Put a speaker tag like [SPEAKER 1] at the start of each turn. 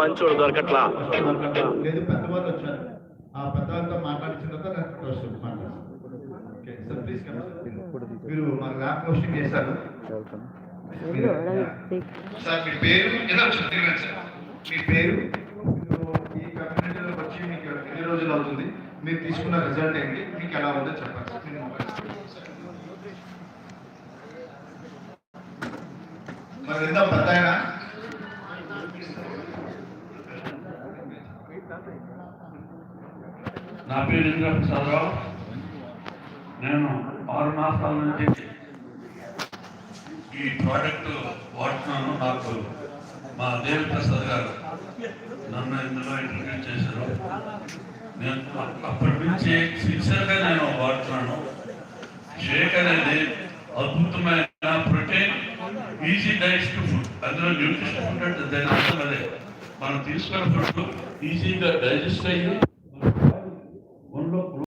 [SPEAKER 1] మంచోడు దొరకట్లా.
[SPEAKER 2] లేదు పెద్దవాళ్ళు వచ్చారు. ఆ పెద్దవాళ్ళతో తర్వాత మీరు మన ల్యాబ్ పోస్టింగ్ చేశారు. సార్ మీ పేరు? సార్ మీ పేరు? మీరు ఈ వచ్చి మీకు ఎన్ని రోజులు అవుతుంది? మీరు తీసుకున్న రిజల్ట్ ఏంటి? మీకు ఎలా ఉందో చెప్పండి. మరి ఎంత పెద్ద
[SPEAKER 3] నా పేరు ఇంద్ర ప్రసాదరావు. నేను ఆరు మాసాల నుంచి ఈ ప్రోడక్ట్ వాడుతున్నాను. నాకు మా దేవి ప్రసాద్ గారు నన్ను ఇందులో ఇంట్రడ్యూస్ చేశారు. నేను అప్పటి నుంచి సిన్సియర్గా నేను వాడుతున్నాను. షేక్ అనేది అద్భుతమైన ప్రోటీన్ ఈజీ డైజెస్ట్ ఫుడ్ అందులో న్యూట్రిషన్ ఫుడ్ అంటే దాని అర్థం అదే. మనం తీసుకున్న ఫుడ్ ఈజీగా డైజెస్ట్ అయ్యి